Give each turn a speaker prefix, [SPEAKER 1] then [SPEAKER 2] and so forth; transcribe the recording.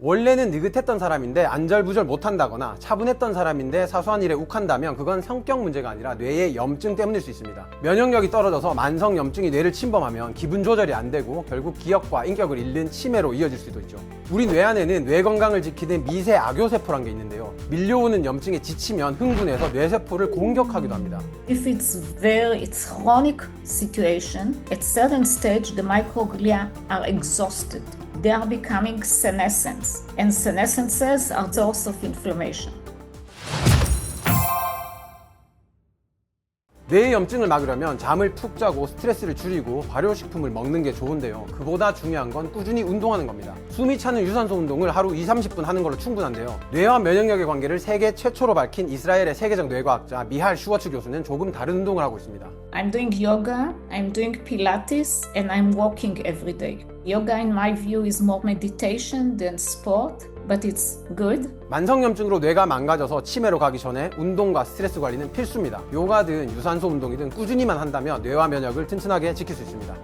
[SPEAKER 1] 원래는 느긋했던 사람인데 안절부절 못한다거나 차분했던 사람인데 사소한 일에 욱한다면 그건 성격 문제가 아니라 뇌의 염증 때문일 수 있습니다. 면역력이 떨어져서 만성 염증이 뇌를 침범하면 기분 조절이 안 되고 결국 기억과 인격을 잃는 치매로 이어질 수도 있죠. 우리 뇌 안에는 뇌 건강을 지키는 미세 악효세포란 게 있는데요. 밀려오는 염증에 지치면 흥분해서 뇌세포를 공격하기도 합니다.
[SPEAKER 2] If it's very, it's chronic situation, at certain stage the microglia are exhausted. They are becoming senescence, and senescences are source of inflammation.
[SPEAKER 1] 뇌의 염증을 막으려면 잠을 푹 자고 스트레스를 줄이고 발효식품을 먹는 게 좋은데요. 그보다 중요한 건 꾸준히 운동하는 겁니다. 숨이 차는 유산소 운동을 하루 2, 30분 하는 걸로 충분한데요. 뇌와 면역력의 관계를 세계 최초로 밝힌 이스라엘의 세계적 뇌과학자 미할 슈워츠 교수는 조금 다른 운동을 하고 있습니다.
[SPEAKER 2] I'm doing yoga, I'm doing Pilates, and I'm walking every day. Yoga, in my view, is more meditation than sport, but it's good.
[SPEAKER 1] 만성염증으로 뇌가 망가져서 치매로 가기 전에 운동과 스트레스 관리는 필수입니다. 요가든 유산소 운동이든 꾸준히만 한다면 뇌와 면역을 튼튼하게 지킬 수 있습니다.